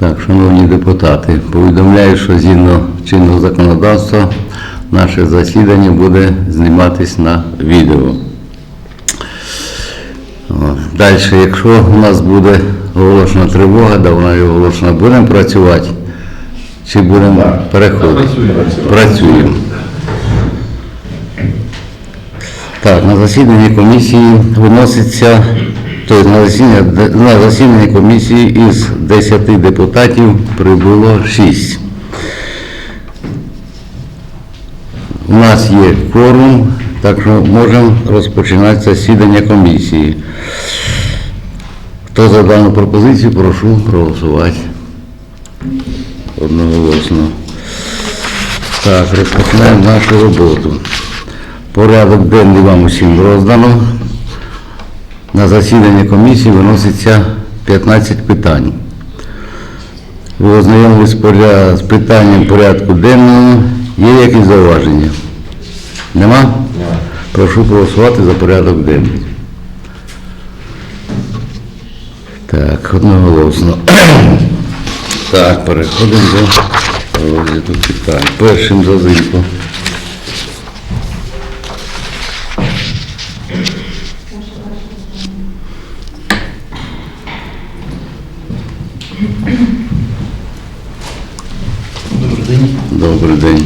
Так, шановні депутати, повідомляю, що згідно чинного законодавства наше засідання буде зніматись на відео. Далі, якщо у нас буде оголошена тривога, да вона і оголошена, будемо працювати чи будемо переходити? Працюємо. Так, на засіданні комісії виноситься, тобто на засіданні комісії із 10 депутатів прибуло 6. У нас є кворум, так що можемо розпочинати засідання комісії. Хто за дану пропозицію, прошу проголосувати. Одноголосно. Так, розпочинаємо нашу роботу. Порядок денний вам усім роздано. На засідання комісії виноситься 15 питань. Ви ознайомились з питанням порядку денного. Є якісь зауваження? Нема? Прошу голосувати за порядок денний. Так, одноголосно. Так, переходимо до розгляду питань. Першим зазимку. Добрий день. Добрий день.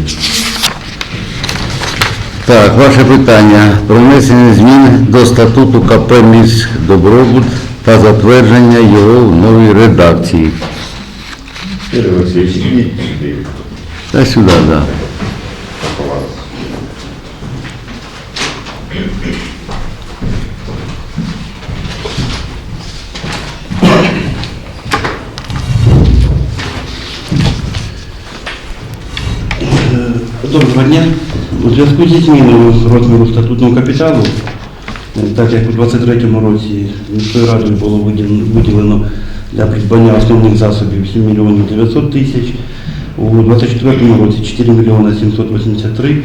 Так, ваше питання про внесення змін до статуту КП «Міськ Добробут» та затвердження його в новій редакції. Та сюди, так. Да. Доброго дня. У зв'язку зі зміною розміру статутного капіталу, е, так як у 2023 році міською радою було виділено- для придбання основних засобів 7 мільйонів 900 тисяч, у 2024 році 4 мільйони 783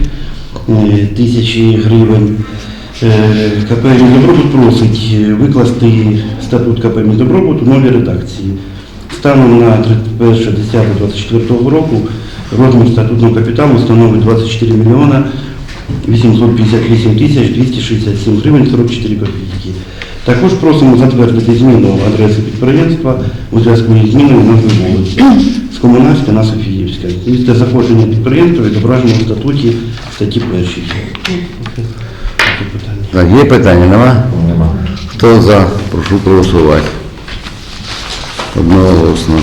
е, тисячі гривень. Е, КП «Міндобробут» просить е, викласти статут КП «Міндобробут» у новій редакції. Станом на 31.10.24 року розмір статутного капіталу становить 24 мільйона 858 тисяч 267 гривень 44 копійки. Також просимо затвердити зміну адреси підприємства у зв'язку із зміною назви вулиці з Комунальська на Софіївська. Місце заходження підприємства відображено в статуті статті 1. Такі питання. Так, є питання, нема? Нема. Хто за? Прошу проголосувати. Одноголосно.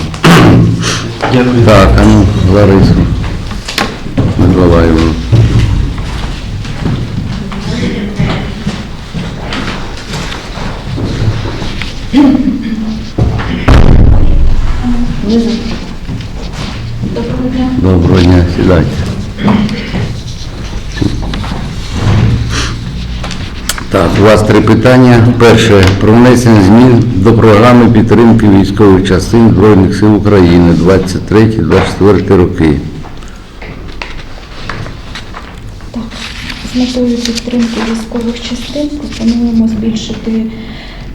Дякую. Так, а ну, Ларису Миколаївну. Доброго дня. Доброго дня, сідайте. Так, у вас три питання. Перше, про внесення змін до програми підтримки військових частин Збройних сил України 23-24 роки. Так, з метою підтримки військових частин пропонуємо збільшити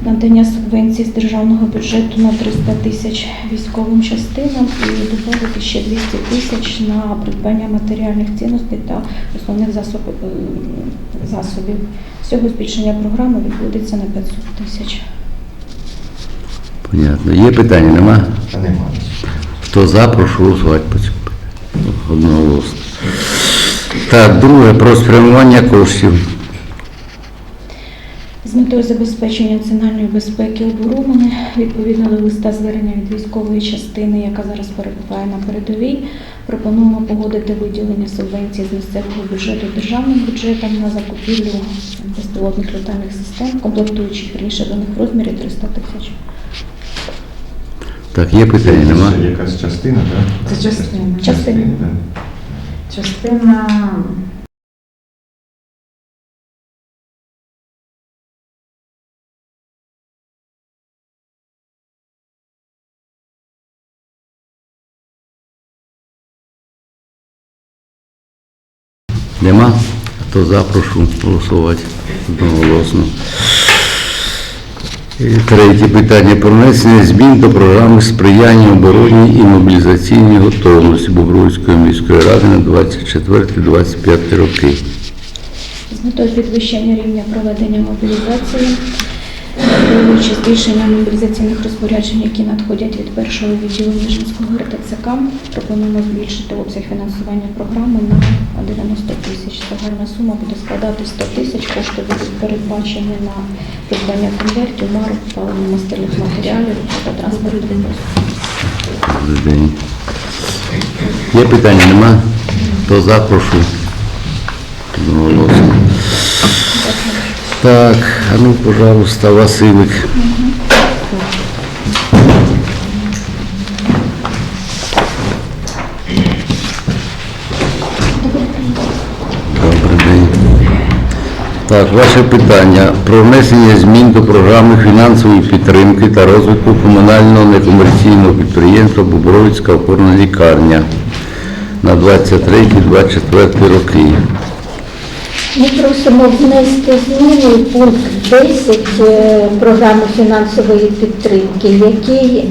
надання субвенцій з державного бюджету на 300 тисяч військовим частинам і додати ще 200 тисяч на придбання матеріальних цінностей та основних засобів. е, засобів. Всього збільшення програми відбудеться на 500 тисяч. Понятно. Є питання, нема? Нема. Хто за, прошу голосувати по цьому питанню. Одноголосно. Так, друге, про спрямування коштів. З метою забезпечення національної безпеки оборони, відповідно до листа звернення від військової частини, яка зараз перебуває на передовій, пропонуємо погодити виділення субвенцій з місцевого бюджету державним бюджетом на закупівлю безпілотних літальних систем, комплектуючих раніше до них в розмірі 300 тисяч. Так, є питання, нема? Це якась частина, так? Це частина. Частина. так? Частина Нема? Хто за, прошу голосувати одноголосно. Третє питання про внесення змін до програми сприяння обороні і мобілізаційній готовності Бобруйської міської ради на 24-25 роки. З метою підвищення рівня проведення мобілізації, враховуючи збільшення мобілізаційних розпоряджень, які надходять від першого відділу Ніжинського РТЦК, пропонуємо збільшити обсяг фінансування програми на 90 тисяч. Загальна сума буде складати 100 тисяч. Кошти будуть передбачені на придбання конвертів, марок, паливно-мастильних матеріалів та транспортних послуг. Є питання, нема? То запрошую. Одноголосно. Так, а ну, пожалуйста, Василик. Добрий день. Так, ваше питання про внесення змін до програми фінансової підтримки та розвитку комунального некомерційного підприємства Бобровицька опорна лікарня на 23-24 роки. Ми просимо внести зміни в пункт 10 е, програми фінансової підтримки, який,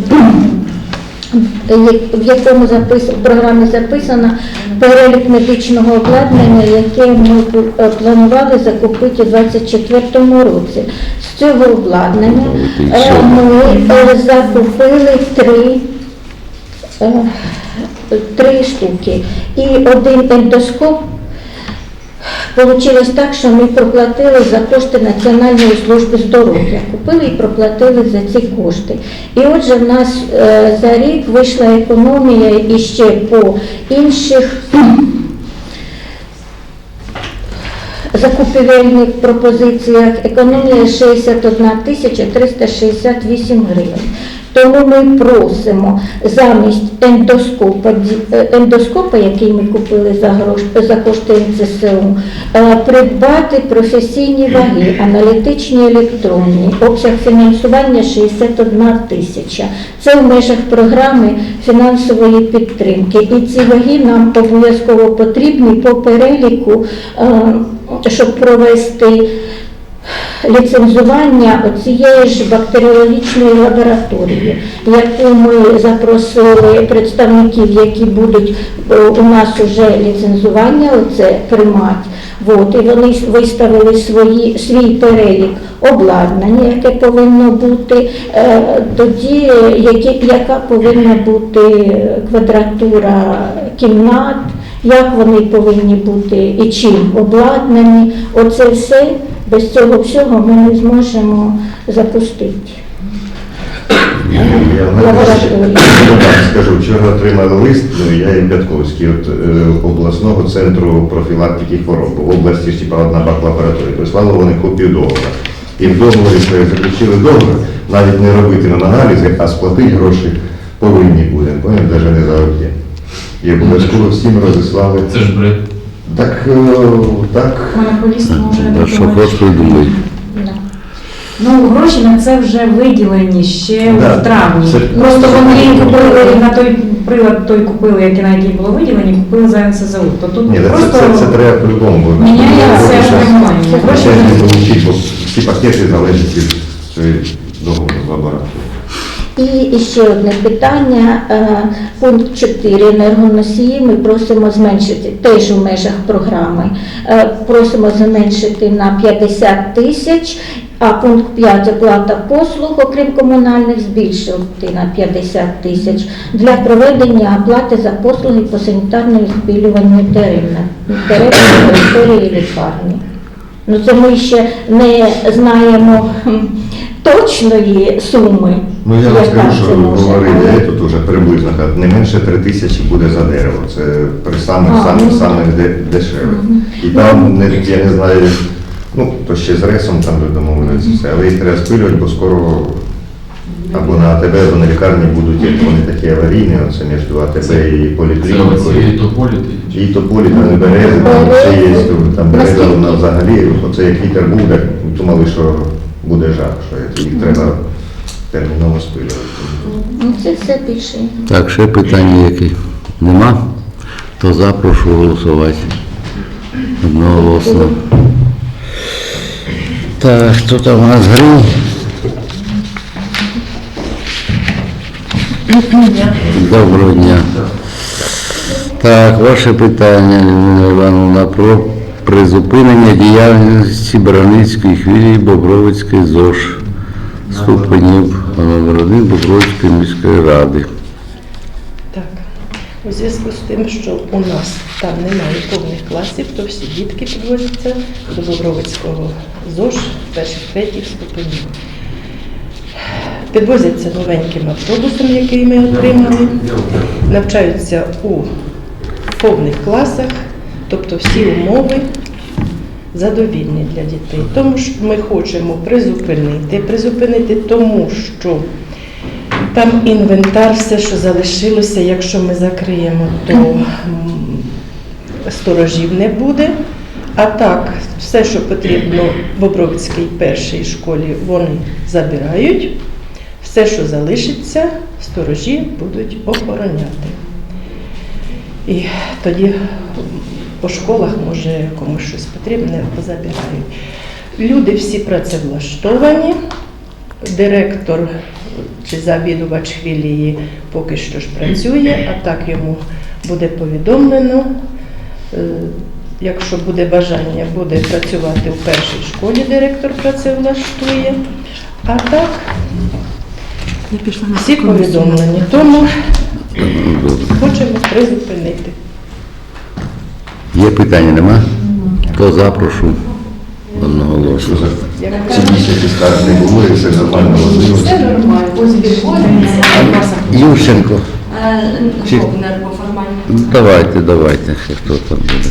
в якому запис, в програмі записано перелік медичного обладнання, яке ми е, планували закупити у 2024 році. З цього обладнання е, ми е, закупили три е, три штуки. І один ендоскоп Получилось так, що ми проплатили за кошти Національної служби здоров'я. Купили і проплатили за ці кошти. І отже, в нас е, за рік вийшла економія іще по інших закупівельних пропозиціях. Економія 61 тисяча 368 гривень. Тому ми просимо замість ендоскопа, е, ендоскопа, який ми купили за, грош, за кошти НЦСУ, е, придбати професійні ваги, аналітичні електронні, обсяг фінансування 61 тисяча. Це в межах програми фінансової підтримки. І ці ваги нам обов'язково потрібні по переліку, е, щоб провести ліцензування цієї ж бактеріологічної лабораторії, яку ми запросили представників, які будуть е, у нас вже ліцензування, оце приймати. От, і вони виставили свої, свій перелік обладнання, яке повинно бути, е, тоді які, яка повинна бути квадратура кімнат, як вони повинні бути і чим обладнані. Оце все, без цього всього ми не зможемо запустити. Я скажу, вчора отримали лист, ну, я і Пятковський, от, е, обласного центру профілактики хвороб. В області ж одна бак-лабораторія. Прислали вони копію договору. І в договорі, що заключили договір, навіть не робити нам аналізи, а сплатити гроші повинні будемо, навіть не за об'єм. І обов'язково всім розіслали. Це ж бред. Так, е, так. Монополіст може Да, що думати, хочеш, Ну, гроші на це вже виділені ще Да, в травні. це- Просто вони купили на той прилад, той купили, який на який було виділені, купили за НСЗУ. То тут Ні, просто це, це треба по-любому. бо- міняється Гроші приймання. Гроші Гроші не получить, бо всі пакети залежать від цієї договору з лабораторією. І ще одне питання. Е, Пункт 4. Енергоносії ми просимо зменшити теж у межах програми. Е, Просимо зменшити на 50 тисяч, а пункт 5 оплата послуг, окрім комунальних, збільшити на 50 тисяч для проведення оплати за послуги по санітарному збілюванню дерев на дерев території лікарні. Ну це ми ще не знаємо точної суми. Ну я вам скажу, що говорили, тут уже приблизно не менше 3 тисячі буде за дерево. Це при самих А, самих ну, самих де, дешевих. І там не я не знаю, ну то ще з ресом там вже домовилися все, але їх треба спилювати, бо скоро або на АТБ, або на лікарні будуть, як вони такі аварійні, оце між АТБ і Це поліклінікою. оці тополіти. І тополі, там і берези, там все є, там береза вона взагалі, оце як вітер буде, думали, що буде жах, що їх треба терміново спилювати. Ну, це все більше. Так, ще питання які? Нема? То за, прошу голосувати. Одноголосно. Так, хто там у нас грив? Доброго дня. Так, ваше питання, Людмила Івановна, про призупинення діяльності Браницької хвилі Бобровицької ЗОЖ ступенів номер 1 Бобровицької міської ради. Так, у зв'язку з тим, що у нас там немає повних класів, то всі дітки підвозяться до Бобровицького ЗОЖ перших третіх ступенів. Підвозяться новеньким автобусом, який ми отримали, навчаються у повних класах, тобто всі умови задовільні для дітей. Тому що ми хочемо призупинити, призупинити тому, що там інвентар, все, що залишилося, якщо ми закриємо, то сторожів не буде. А так, все, що потрібно в Бобровицькій першій школі, вони забирають. Все, що залишиться, сторожі будуть охороняти. І тоді по школах, може, комусь щось потрібне, позабирають. Люди всі працевлаштовані. Директор чи завідувач філії поки що ж працює, а так йому буде повідомлено. Е, Якщо буде бажання, буде працювати в першій школі, директор працевлаштує. А так, всі повідомлені. Тому хочемо призупинити. Є питання, нема? То запрошу одноголосно. Ці місяці скарг не було і все нормально возилося? Все нормально, ось. Ющенко, Чи- по формальному. ну, давайте, давайте, хто там буде.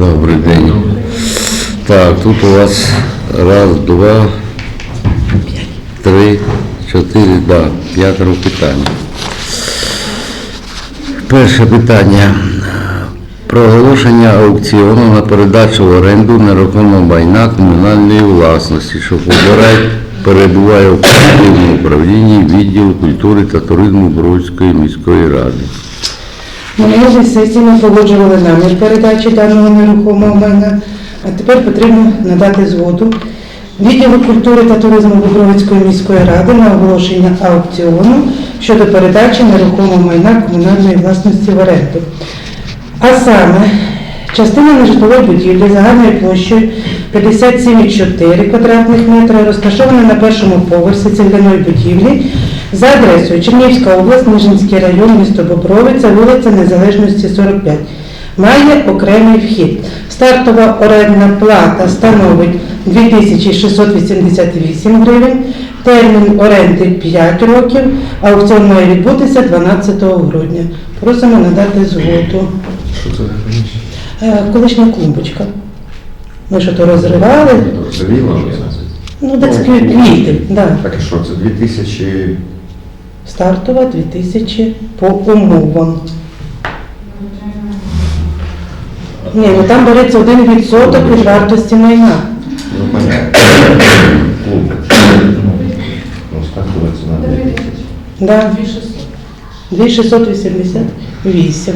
Добрий день. Так, тут у вас раз, два, три, чотири, да, п'ятеро питань. Перше питання. Про оголошення аукціону на передачу в оренду нерухомого майна комунальної власності, що перебуває в управлінні відділу культури та туризму Бродської міської ради. На минулій сесії ми погоджували намір передачі даного нерухомого майна, а тепер потрібно надати згоду відділу культури та туризму Бобровицької міської ради на оголошення аукціону щодо передачі нерухомого майна комунальної власності в оренду. А саме частина нежитлової будівлі загальною площею 57,4 квадратних метра розташована на першому поверсі цегляної будівлі за адресою Чернігівська область, Ніжинський район, місто Бобровиця, вулиця Незалежності 45. Має окремий вхід. Стартова орендна плата становить 2688 гривень, термін оренди 5 років, аукціон має відбутися 12 грудня. Просимо надати згоду. Що це за? Е, Колишня клумбочка. Ми що то розривали. Вже? Ну, так квіти, да. Так і що, це 2000... Стартова 2000 по умовам. Ні, ну там береться один відсоток від вартості майна. Ну, понятно. Клуб. Ну, стартова ціна 2000. Да. 2688.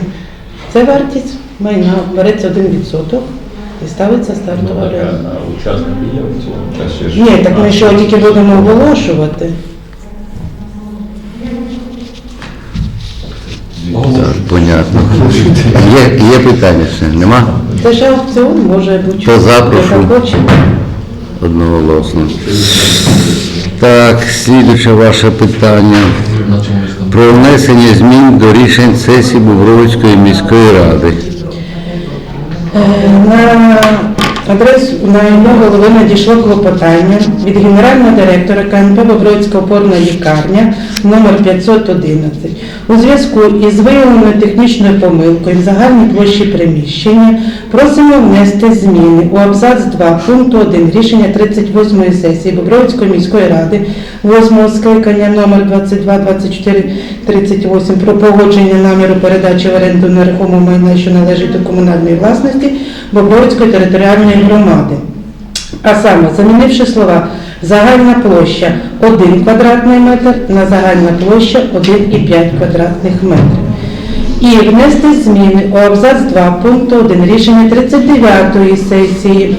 Це вартість майна. Береться один відсоток і ставиться стартова оренда. Та ще ж- Ні, так ми що тільки будемо оголошувати. Понятно. Є, є питання ще? Нема? Це ж аукціон може бути. То запрошу. Одноголосно. Так, слідуче ваше питання. Про внесення змін до рішень сесії Бубровицької міської ради. Е, На адресу на його голови надійшло клопотання від генерального директора КНП Бобровицька опорна лікарня номер 511 у зв'язку із виявленою технічною помилкою в загальній площі приміщення. Просимо внести зміни у абзац 2 пункту 1 рішення 38 сесії Бобровицької міської ради 8 скликання номер 22 24 38 про погодження наміру передачі в оренду нерухомого майна, що належить до комунальної власності Бобровицької територіальної громади. А саме, замінивши слова загальна площа 1 квадратний метр на загальна площа 1,5 квадратних метрів. І внести зміни у абзац 2 пункту 1 рішення 39-ї сесії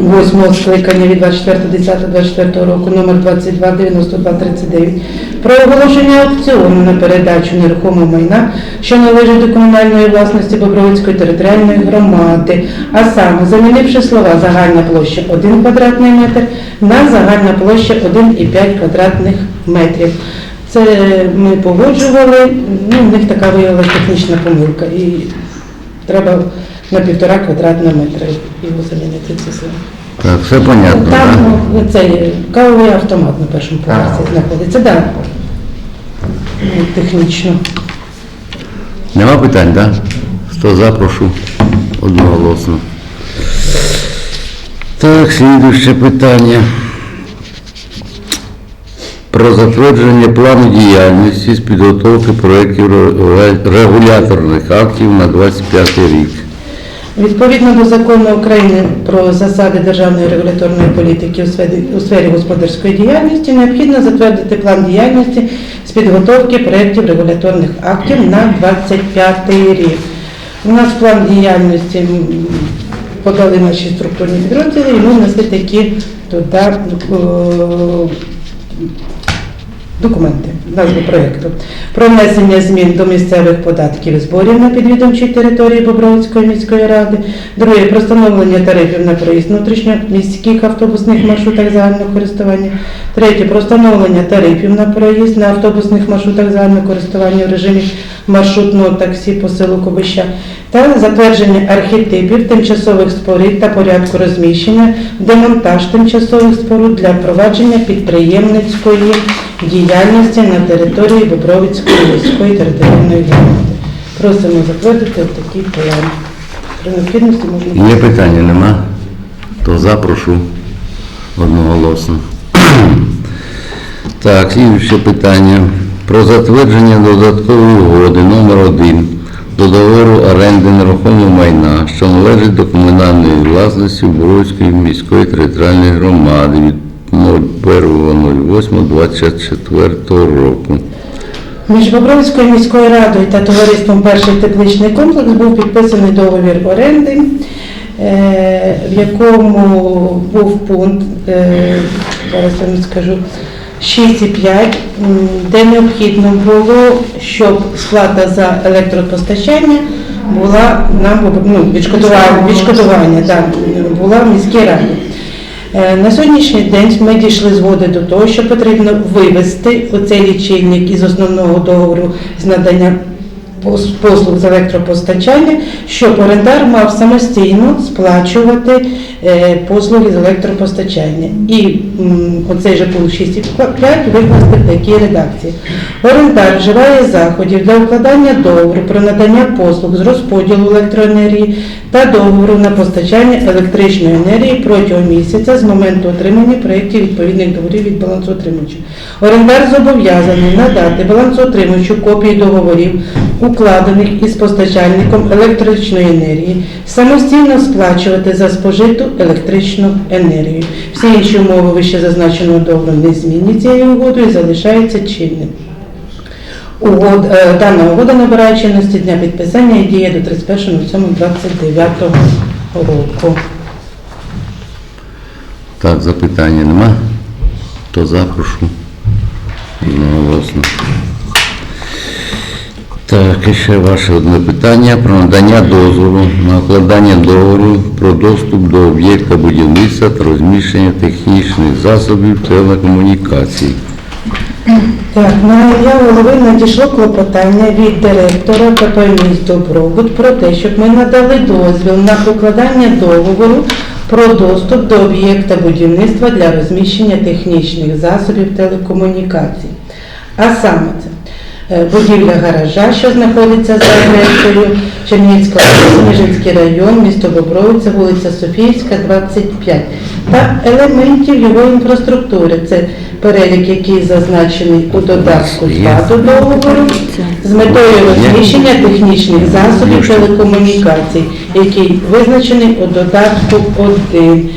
8 скликання від 24.10.24 року номер 229239 про оголошення аукціону на передачу нерухомого майна, що належить до комунальної власності Бобровицької територіальної громади, а саме замінивши слова загальна площа 1 квадратний метр на загальна площа 1,5 квадратних метрів. Це ми погоджували, ну, в них така виявилася технічна помилка. І треба на півтора квадратного метра його замінити ці слова. Так, все понятно? Там ну, цей кавовий автомат на першому поверсі знаходиться, так. Ну, Технічно. Нема питань, так? Хто за, прошу одноголосно. Так, слідуюче питання. Про затвердження плану діяльності з підготовки проєктів регуляторних актів на 25 рік. Відповідно до закону України про засади державної регуляторної політики у сфері, у сфері господарської діяльності необхідно затвердити план діяльності з підготовки проєктів регуляторних актів на 25 рік. У нас план діяльності подали наші структурні підрозділи, і ми внесли такі туди документи, назву проєкту. Про внесення змін до місцевих податків зборів на підвідомчій території Бобровицької міської ради. Друге, про встановлення тарифів на проїзд внутрішньоміських автобусних маршрутах загального користування. Третє, про встановлення тарифів на проїзд на автобусних маршрутах загального користування в режимі маршрутного таксі по селу Кобища та затвердження архетипів тимчасових споруд та порядку розміщення, демонтаж тимчасових споруд для провадження підприємницької діяльності на території Бобровицької міської територіальної громади. Просимо затвердити такий план. При необхідності можна. Є питання, нема? То за, прошу одноголосно. Так, слідуюче питання. Про затвердження додаткової угоди номер 1 до договору оренди нерухомого майна, що належить до комунальної власності Боровської міської територіальної громади від 01.08.24 року. Між Бобровською міською радою та товариством Перший тепличний комплекс був підписаний договір оренди, е, в якому був пункт, е, зараз я вам скажу, 6,5, де необхідно було, щоб сплата за електропостачання була нам ну, відшкодування, відшкодування да, була в міській раді. Е, На сьогоднішній день ми дійшли згоди до того, що потрібно вивести оцей лічильник із основного договору з надання послуг з електропостачання, щоб орендар мав самостійно сплачувати е, послуги з електропостачання. І оцей же пункт 6.5 викласти в такій редакції. Орендар вживає заходів для укладання договору про надання послуг з розподілу електроенергії та договору на постачання електричної енергії протягом місяця з моменту отримання проєктів відповідних договорів від балансоутримувача. Орендар зобов'язаний надати балансоутримувачу копії договорів, укладених із постачальником електричної енергії, самостійно сплачувати за спожиту електричну енергію. Всі інші умови вище зазначеного договору не змінні цією угодою і залишаються чинним. Угод, е, дана угода набирає чинності дня підписання і діє до 31.07.29 року. Так, запитання нема? То за, прошу. Одноголосно. Так, і ще ваше одне питання про надання дозволу на укладання договору про доступ до об'єкта будівництва та розміщення технічних засобів телекомунікацій. Так, на ім'я голови надійшло клопотання від директора КП «Міст Добробут» про те, щоб ми надали дозвіл на укладання договору про доступ до об'єкта будівництва для розміщення технічних засобів телекомунікацій. А саме це будівля гаража, що знаходиться за адресою Чернігівська область, Ніжинський район, місто Бобровиця, вулиця Софіївська, 25, та елементів його інфраструктури. Це перелік, який зазначений у додатку 2 до договору, з метою розміщення технічних засобів телекомунікацій, який визначений у додатку 1.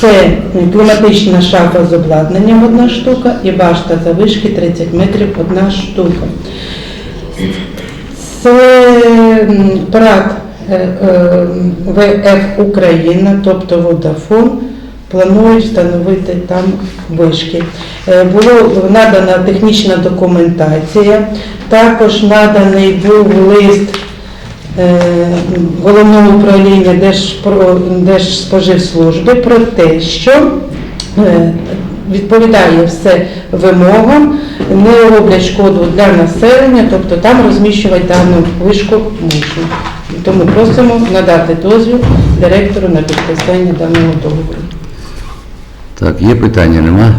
Це кліматична шафа з обладнанням одна штука і башта завишки 30 метрів одна штука. Це ПРАТ е, е, ВФ Україна, тобто Водафон, планують встановити там вишки. Е, Було надана технічна документація, також наданий був лист головного управління Держспоживслужби про те, що е, відповідає все вимогам, не роблять шкоду для населення, тобто там розміщувати дану вишку можна. Тому просимо надати дозвіл директору на підписання даного договору. Так, є питання, нема?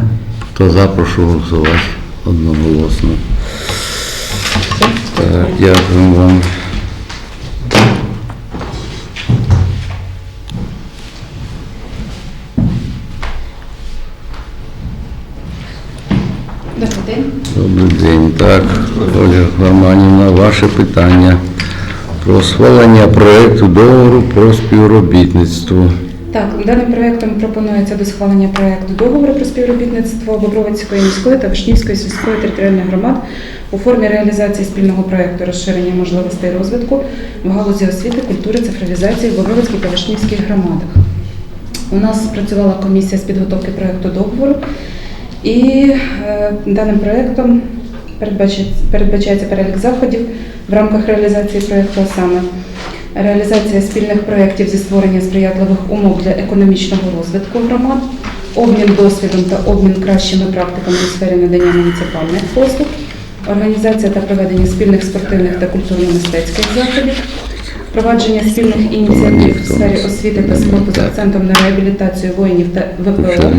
Хто за, прошу голосувати одноголосно. Так, дякую вам. Добрий день. Так, Оля Романівна, ваше питання про схвалення проекту договору про співробітництво. Так, даним проектом пропонується до схвалення проекту договору про співробітництво Бобровицької міської та Вишнівської сільської територіальних громад у формі реалізації спільного проекту розширення можливостей розвитку в галузі освіти, культури, цифровізації в Бобровицькій та Вишнівських громадах. У нас працювала комісія з підготовки проекту договору, і е, даним проектом передбачається, перелік заходів в рамках реалізації проекту, а саме реалізація спільних проєктів зі створення сприятливих умов для економічного розвитку громад, обмін досвідом та обмін кращими практиками у сфері надання муніципальних послуг, організація та проведення спільних спортивних та культурно-мистецьких заходів, впровадження спільних ініціатив в сфері освіти та спорту з акцентом на реабілітацію воїнів та ВПО.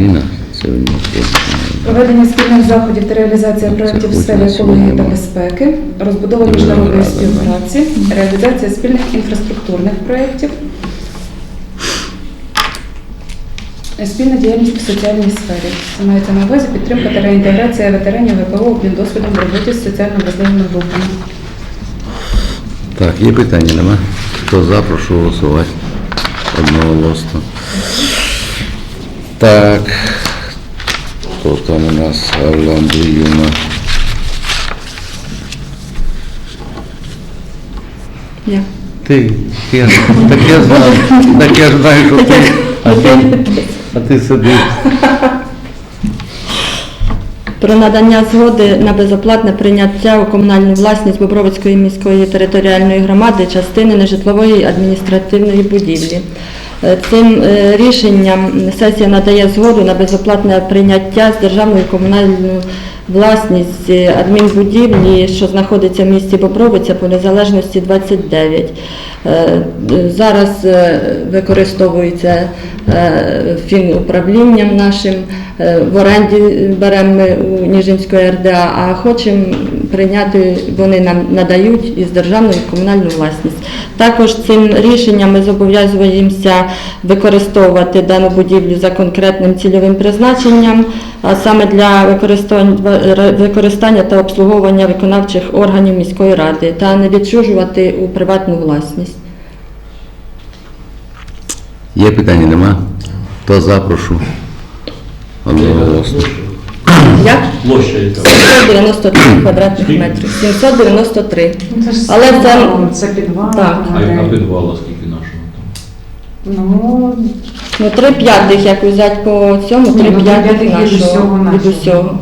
Проведення спільних заходів та реалізація проєктів в сфері екології та безпеки, розбудова міжнародної співпраці, реалізація спільних інфраструктурних проєктів, спільна діяльність в соціальній сфері. Це мається на увазі підтримка та реінтеграція ветеранів ВПО обмін досвідом в роботі з соціально вразливими групами. Так, є питання, нема? Хто за, прошу голосувати одноголосно. Так, хто там у нас Алла Андріївна? Я. Ти, я, так я знаю, так я знаю, що ти, а ти, а ти сидиш. Про надання згоди на безоплатне прийняття у комунальну власність Бобровицької міської територіальної громади частини нежитлової адміністративної будівлі. Е, Цим е, рішенням сесія надає згоду на безоплатне прийняття з державної комунальної власність адмінбудівлі, що знаходиться в місті Бобровиця по незалежності 29. Е, Зараз використовується фінуправлінням нашим, в оренді беремо ми у Ніжинської РДА, а хочемо прийняти, вони нам надають із державної в комунальну власність. Також цим рішенням ми зобов'язуємося використовувати дану будівлю за конкретним цільовим призначенням, а саме для використання, та обслуговування виконавчих органів міської ради та не відчужувати у приватну власність. Є питання, нема? Хто за, прошу одноголосно. Як? Площа яка? 793 квадратних метрів. 793. Це ж Але це- підвал, це підвал. Так. А яка підвала, скільки нашого там? Ну, Ну, три п'ятих, як взяти по цьому, Ні, три ну, три п'ятих п'ятих від усього нашого, від нашого. усього.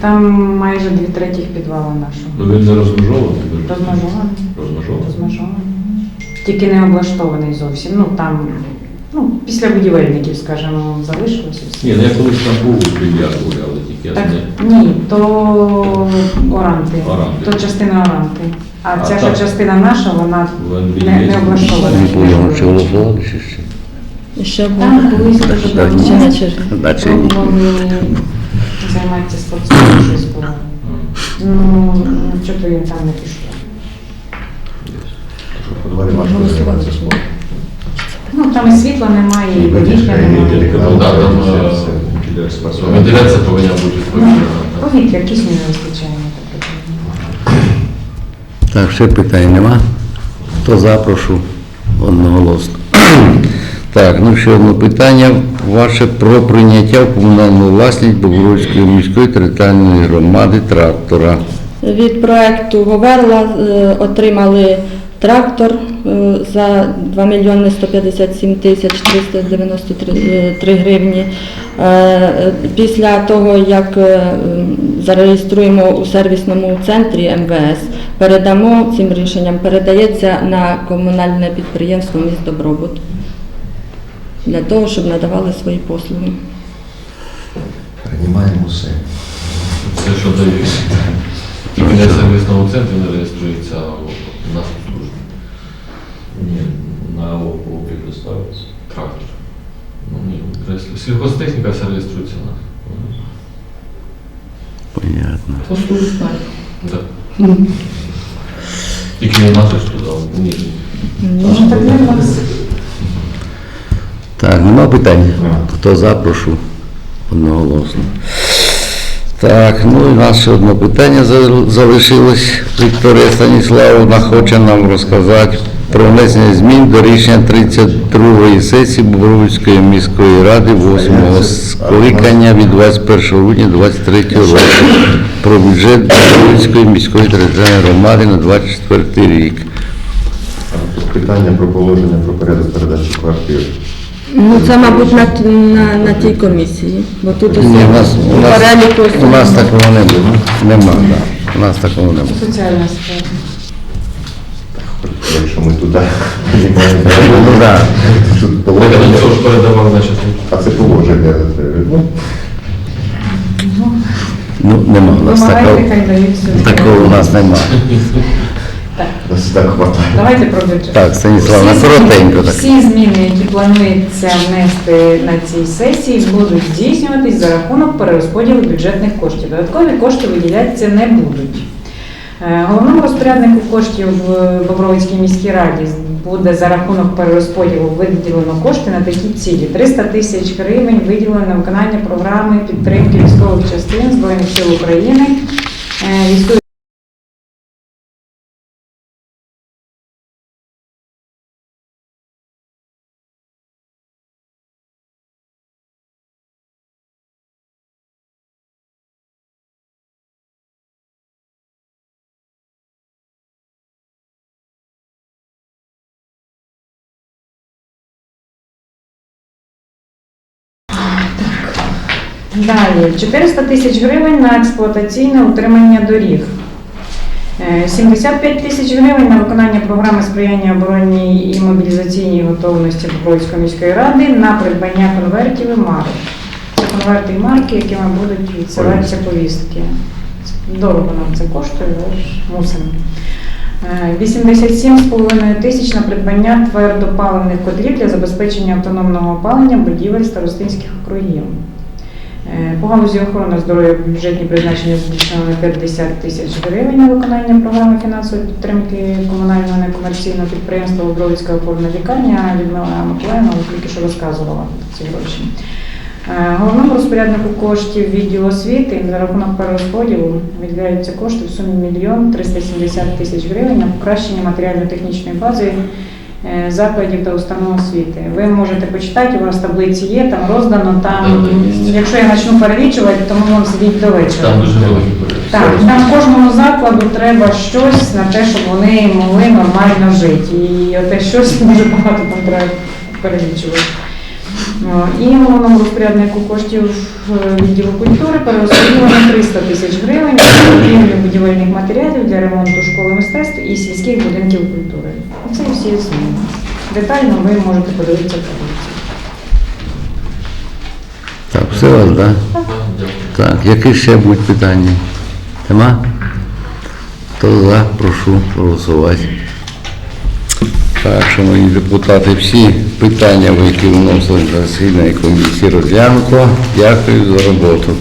там майже дві третіх підвала нашого. Ну він не розмежований. ж Розмежований. Розмежований. Розмежований. Тільки не облаштований зовсім. Ну там, ну, після будівельників, скажімо, залишилося все. Ні, ну я колись там був у більярд гуляли, тільки я Так, не... ні, то оранти, Оранти. то частина оранти. А, А ця так. ж частина наша, вона В не, є? не облаштована. Не чи голосували чи ще? Ще колись дуже давно. Наче ні. Спортсменом, щось було. Ну, що-то їм там не пішло. Важко займатися спортом. Ну, там і світла немає, і повітря немає. Ну, да, там, е, Вентиляція повинна бути Ну, відповідна. Повітря кисню не вистачає. Так, ще питань нема? Хто за, прошу одноголосно. Так, ну ще одне питання. Ваше про прийняття в комунальну власність Бобровської міської територіальної громади трактора. Від проекту Говерла е, отримали трактор е, за 2 мільйони 157 тисяч 393 гривні. Е, е, Після того, як е, зареєструємо у сервісному центрі МВС, передамо цим рішенням, передається на комунальне підприємство «Міст Добробут» для того, щоб надавали свої послуги. Приймаємо все. Все, що дають. В сервісному центрі не реєструється а у нас у службі. Ні, на облік доставиться. Трактор. Ну, ні, сільхозтехніка вся реєструється у нас. Понятно. Так. Тільки не наше ж туди, ні. Так, нема питань? Хто за, прошу одноголосно. Так, ну і у нас ще одне питання за- залишилось. Вікторія Станіславовна хоче нам розказати про внесення змін до рішення 32-ї сесії Бобровицької міської ради 8-го скликання від 21 грудня 23 року про бюджет Бобровицької міської територіальної громади на 24 рік. Питання про положення про порядок передачі квартир. Ну, це, мабуть, на, на, на тій комісії, бо тут усе Ні, у нас, у нас, переліку у нас такого не буде. Нема, да. У нас такого не буде. Соціальна сфера. Якщо ми туди Ну, положення, на цього ж передавав, значить, а це положення. Ну, Ну, нема у нас такого. Такого у нас нема. нас так хватає. Давайте про бюджет. Так, Станіславна, Всі коротенько зміни- так. Всі зміни, які планується внести на цій сесії, будуть здійснюватись за рахунок перерозподілу бюджетних коштів. Додаткові кошти виділятися не будуть. Е, Головному розпоряднику коштів в Бобровицькій міській раді буде за рахунок перерозподілу виділено кошти на такі цілі. 300 тисяч гривень виділено на виконання програми підтримки військових частин Збройних сил України. Далі 400 тисяч гривень на експлуатаційне утримання доріг. Е, 75 тисяч гривень на виконання програми сприяння оборонній і мобілізаційній готовності Бобровської міської ради на придбання конвертів і марок. Це конверти і марки, якими будуть відсилатися повістки. Дорого нам це коштує, але ж мусимо. Е, 87,5 тисяч на придбання твердопаливних котлів для забезпечення автономного опалення будівель старостинських округів. Е, По галузі охорони здоров'я бюджетні призначення на 50 тисяч гривень на виконання програми фінансової підтримки комунального некомерційного підприємства Обровицька опорна лікарня. Людмила Миколаївна тільки що розказувала ці гроші. Е, Головному розпоряднику коштів відділу освіти за рахунок перерозподілу виділяються кошти в сумі 1 мільйон 370 тисяч гривень на покращення матеріально-технічної бази закладів та установ освіти. Ви можете почитати, у вас таблиці є, там роздано, там, Так, якщо я почну перелічувати, то ми вам сидіть до вечора. Там дуже. Так, там кожному закладу треба щось на те, щоб вони могли нормально жити. І оте щось дуже багато там треба перелічувати. О, І головному розпоряднику коштів е, відділу культури перерозподілено 300 тисяч гривень на купівлю будівельних матеріалів для ремонту школи мистецтв і сільських будинків культури. Це всі зміни. Детально ви можете подивитися в таблиці. Так, все вас, так? Да? Так, які ще будуть питання? Нема? Хто за, прошу голосувати. Так, шановні депутати, всі питання, які вносили до засідання комісії розглянуто. Дякую за роботу.